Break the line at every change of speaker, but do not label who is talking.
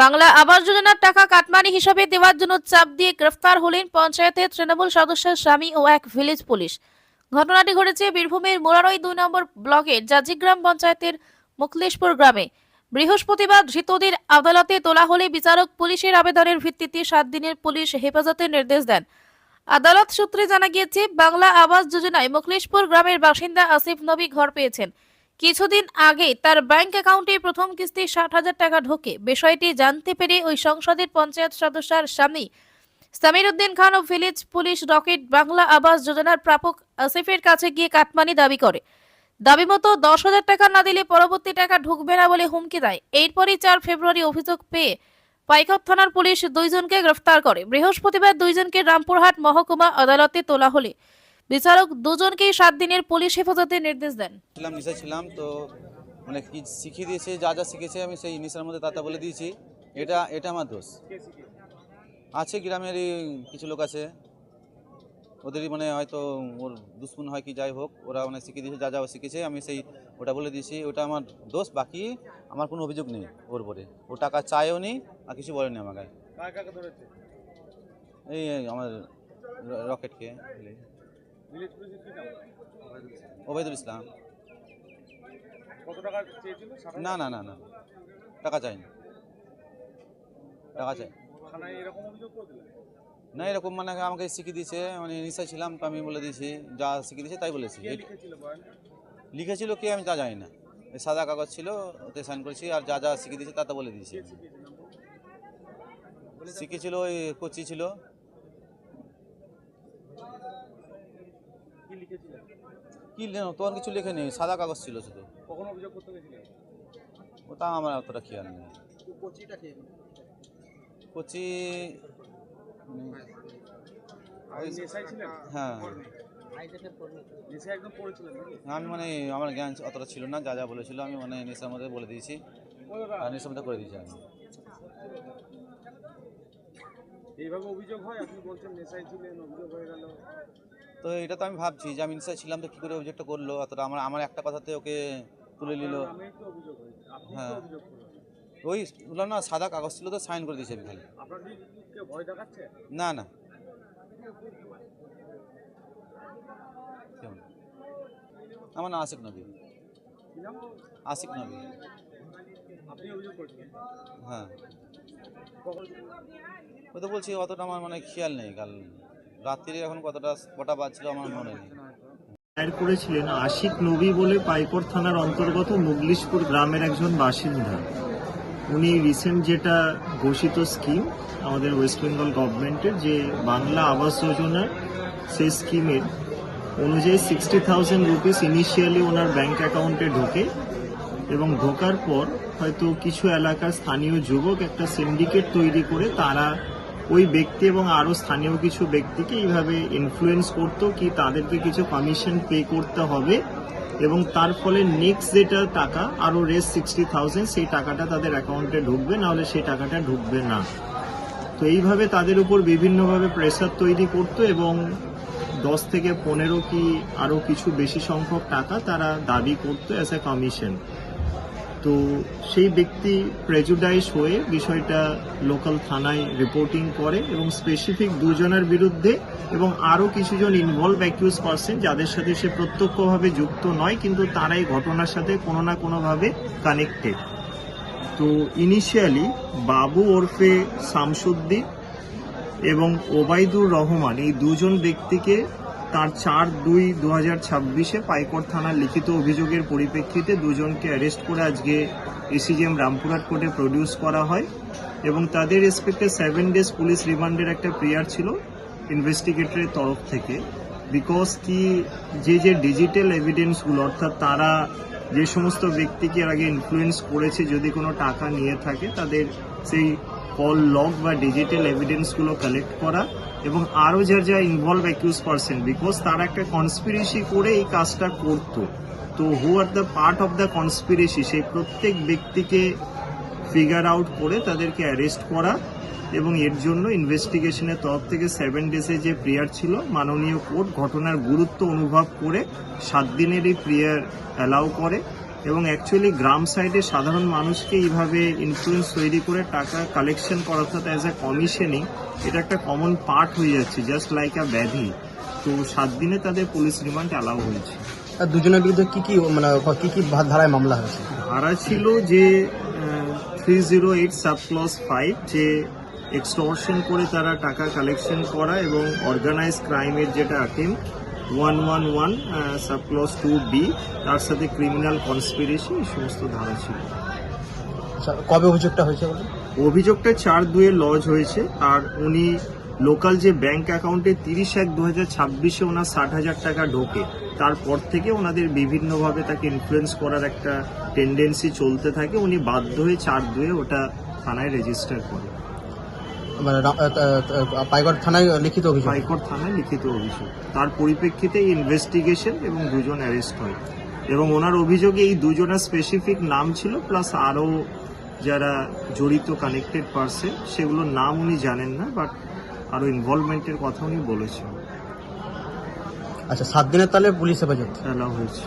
বাংলা আবাস যোজনার টাকা কাটমানি হিসাবে দেওয়ার জন্য চাপ দিয়ে গ্রেফতার হলেন পঞ্চায়েতের তৃণমূল সদস্যের স্বামী ও এক ভিলেজ পুলিশ। ঘটনাটি ঘটেছে বীরভূমের মোরারই দুই নম্বর ব্লকের জাজিগ্রাম পঞ্চায়েতের মুখলেশপুর গ্রামে। বৃহস্পতিবার ধৃতদের আদালতে তোলা হলে বিচারক পুলিশের আবেদনের ভিত্তিতে সাত দিনের পুলিশ হেফাজতের নির্দেশ দেন। আদালত সূত্রে জানা গিয়েছে, বাংলা আবাস যোজনায় মুখলেশপুর গ্রামের বাসিন্দা আসিফ নবী ঘর পেয়েছেন। কিছুদিন আগে তার ব্যাংক অ্যাকাউন্টে প্রথম কিস্তি ষাট হাজার টাকা ঢোকে। বিষয়টি জানতে পেরে ওই সংসদের পঞ্চায়েত সদস্যের স্বামী সামির উদ্দিন খান ও ভিলেজ পুলিশ রকেট বাংলা আবাস যোজনার প্রাপক আসিফের কাছে গিয়ে কাটমানি দাবি করে। দাবি মতো দশ হাজার টাকা না দিলে পরবর্তী টাকা ঢুকবে না বলে হুমকি দেয়। এরপরই চার ফেব্রুয়ারি অভিযোগ পেয়ে পাইকপ থানার পুলিশ দুইজনকে গ্রেফতার করে। বৃহস্পতিবার দুইজনকে রামপুরহাট মহকুমা আদালতে তোলা হলে বিচারক দুজনকেই সাত দিনের পুলিশ হেফাজতে নির্দেশ দেন।
ছিলাম নিশা ছিলাম তো মানে কি শিখিয়ে দিয়েছে যা যা শিখেছে আমি সেই নিশার মধ্যে তাতা বলে দিয়েছি। এটা এটা আমার দোষ। আছে গ্রামেরই কিছু লোক আছে ওদেরই মানে হয়তো ওর দুশ্মন হয় কি যাই হোক ওরা মানে শিখিয়ে দিয়েছে যা যা ও শিখেছে আমি সেই ওটা বলে দিয়েছি ওটা আমার দোষ বাকি আমার কোনো অভিযোগ নেই ওর উপরে। ও টাকা চায়ও নি আর কিছু বলেনি আমাকে। এই আমার রকেটকে। ওবায়দুল ইসলাম।
কত টাকা চেয়েছিল
না না না না। টাকা চাইনি। টাকা চাই। না এরকম মানে আমাকে শিখিয়ে দিয়েছে মানে নিশা ছিলাম তো আমি বলে দিয়েছি যা শিখিয়ে দিয়েছে তাই বলেছি।
লিখেছিল
কে আমি তা জানি না। সাদা কাগজ ছিল ওতে সাইন করেছি আর যা যা শিখিয়ে দিয়েছে তা তা বলে দিয়েছি? শিখেছিল ওই কোচি ছিল।
কি লিখেছিল
কি তোমার কিছু লেখে নেই সাদা কাগজ ছিল শুধু।
কখন অভিযোগ করতে গেছিলে
ওটা আমার অতটা খেয়াল নেই।
কোচিটা কে?
কোচি
ছিলেন?
হ্যাঁ। আমি মানে আমার জ্ঞান অতটা ছিল না যা যা বলেছিল আমি মানে নেশার মধ্যে বলে দিয়েছি। আর নেশার মধ্যে করে দিয়েছি আমি।
এইভাবে অভিযোগ হয়? আপনি বলছেন নেশায় ছিলেন অভিযোগ হয়ে গেল।
তো এটা তো আমি ভাবছি যে আমি নেশায় ছিলাম তো কী করে অভিযোগটা করল? অতটা আমার আমার একটা কথাতে ওকে তুলে নিল। হ্যাঁ। ওই বললাম না সাদা কাগজ ছিল তো সাইন করে দিয়েছি আমি খালি
ভয় দেখাচ্ছে?
না না। আমার নাম আশিক নবী। আশিক নবী। হ্যাঁ। ও তো বলছি, অতটা আমার মানে খেয়াল নেই কাল রাত্রিরে এখন কতটা কটা বাজছিল আমার মনে নেই।
করেছিলেন আশিক নবী বলে পাইকর থানার অন্তর্গত মুগলিশপুর গ্রামের একজন বাসিন্দা। উনি রিসেন্ট যেটা ঘোষিত স্কিম আমাদের ওয়েস্ট বেঙ্গল গভর্নমেন্টের যে বাংলা আবাস যোজনা সেই স্কিমের অনুযায়ী সিক্সটি থাউজেন্ড রুপিস ইনিশিয়ালি ওনার ব্যাংক অ্যাকাউন্টে ঢোকে। এবং ঢোকার পর হয়তো কিছু এলাকার স্থানীয় যুবক একটা সিন্ডিকেট তৈরি করে তারা ওই ব্যক্তি এবং আরও স্থানীয় কিছু ব্যক্তিকে এইভাবে ইনফ্লুয়েন্স করতো কি তাদেরকে কিছু কমিশন পে করতে হবে এবং তার ফলে নেক্সট যেটা টাকা আরও রেস সিক্সটি থাউজেন্ড সেই টাকাটা তাদের অ্যাকাউন্টে ঢুকবে, নাহলে সেই টাকাটা ঢুকবে না। তো এইভাবে তাদের উপর বিভিন্নভাবে প্রেসার তৈরি করতো এবং দশ থেকে পনেরো কি আরও কিছু বেশি সংখ্যক টাকা তারা দাবি করতো অ্যাজ এ কমিশন তো সেই ব্যক্তি প্রেজুডাইস হয়ে বিষয়টা লোকাল থানায় রিপোর্টিং করে এবং স্পেসিফিক দুজনের বিরুদ্ধে এবং আরও কিছুজন ইনভলভ অ্যাকিউজ পার্সন যাদের সাথে সে প্রত্যক্ষভাবে যুক্ত নয়, কিন্তু তারাই ঘটনার সাথে কোনো না কোনোভাবে কানেক্টেড তো ইনিশিয়ালি বাবু ওরফে শামসুদ্দিন এবং ওবায়দুর রহমান এই দুজন ব্যক্তিকে তার চার দুই দু হাজার ছাব্বিশে পাইকর থানার লিখিত অভিযোগের পরিপ্রেক্ষিতে দুজনকে অ্যারেস্ট করে আজকে এসিজিএম রামপুরহাট কোর্টে প্রডিউস করা হয় এবং তাদের রেসপেক্টে সেভেন ডেজ পুলিশ রিমান্ডের একটা প্রেয়ার ছিল ইনভেস্টিগেটরের তরফ থেকে। বিকজ কি যে যে ডিজিটাল এভিডেন্সগুলো, অর্থাৎ তারা যে সমস্ত ব্যক্তিকে এর আগে ইনফ্লুয়েন্স করেছে, যদি কোনো টাকা নিয়ে থাকে, তাদের সেই কল লগ বা ডিজিটাল এভিডেন্সগুলো কালেক্ট করা এবং আরও যার যা ইনভলভ অ্যাকিউজ পার্সন বিকজ তারা একটা কনস্পিরেসি করে এই কাজটা করতো। তো who are the part of the conspiracy সেই প্রত্যেক ব্যক্তিকে ফিগার আউট করে তাদেরকে অ্যারেস্ট করা এবং এর জন্য ইনভেস্টিগেশনের তরফ থেকে সেভেন ডেজে যে প্রেয়ার ছিল, মাননীয় কোর্ট ঘটনার গুরুত্ব অনুভব করে সাত দিনের এই প্রেয়ার অ্যালাউ করে। এবং অ্যাকচুয়ালি গ্রাম সাইডে সাধারণ মানুষকে এইভাবে ইনফ্লুয়েন্স তৈরি করে টাকা কালেকশন করা অর্থাৎ অ্যাজ এ কমিশনিং এটা একটা কমন পার্ট হয়ে যাচ্ছে জাস্ট লাইক আ ব্যাধি। তো সাত দিনে তাদের পুলিশ রিমান্ড অ্যালাউ হয়েছে।
আর দুজনের বিরুদ্ধে কি কি মানে কি কি ধারায় মামলা হয়েছে?
ধারা ছিল যে three zero eight sub clause five যে এক্সটর্শন করে তারা টাকা কালেকশন করা এবং অর্গানাইজ ক্রাইমের যেটা item one one one sub clause two B তার সাথে ক্রিমিনাল কনস্পিরেসি এই সমস্ত ধারা ছিল।
আচ্ছা কবে অভিযোগটা হয়েছে
অভিযোগটা চার দুয়ে লজ হয়েছে আর উনি লোকাল যে ব্যাংক অ্যাকাউন্টে তিরিশ এক দু হাজার ছাব্বিশে ওনার ষাট হাজার টাকা ঢোকে তারপর থেকে ওনাদের বিভিন্নভাবে তাকে ইনফ্লুয়েন্স করার একটা টেন্ডেন্সি চলতে থাকে উনি বাধ্য হয়ে চার দুয়ে ওটা থানায় রেজিস্টার করে।
মানে পাইগড় থানায় লিখিত অভিযোগ।
হাইকোর্ট থানায় লিখিত অভিযোগ। তার পরিপ্রেক্ষিতে ইনভেস্টিগেশন এবং দুজন অ্যারেস্ট হয়। এবং ওনার অভিযোগে এই দুজনের স্পেসিফিক নাম ছিল প্লাস আরও যারা জড়িত কানেক্টেড পার্সন সেগুলোর নাম উনি জানেন না বাট আরও ইনভলভমেন্টের কথা উনি বলেছেন।
আচ্ছা সাত দিনের তাহলে পুলিশ হেফাজত?
অ্যালাউ হয়েছে।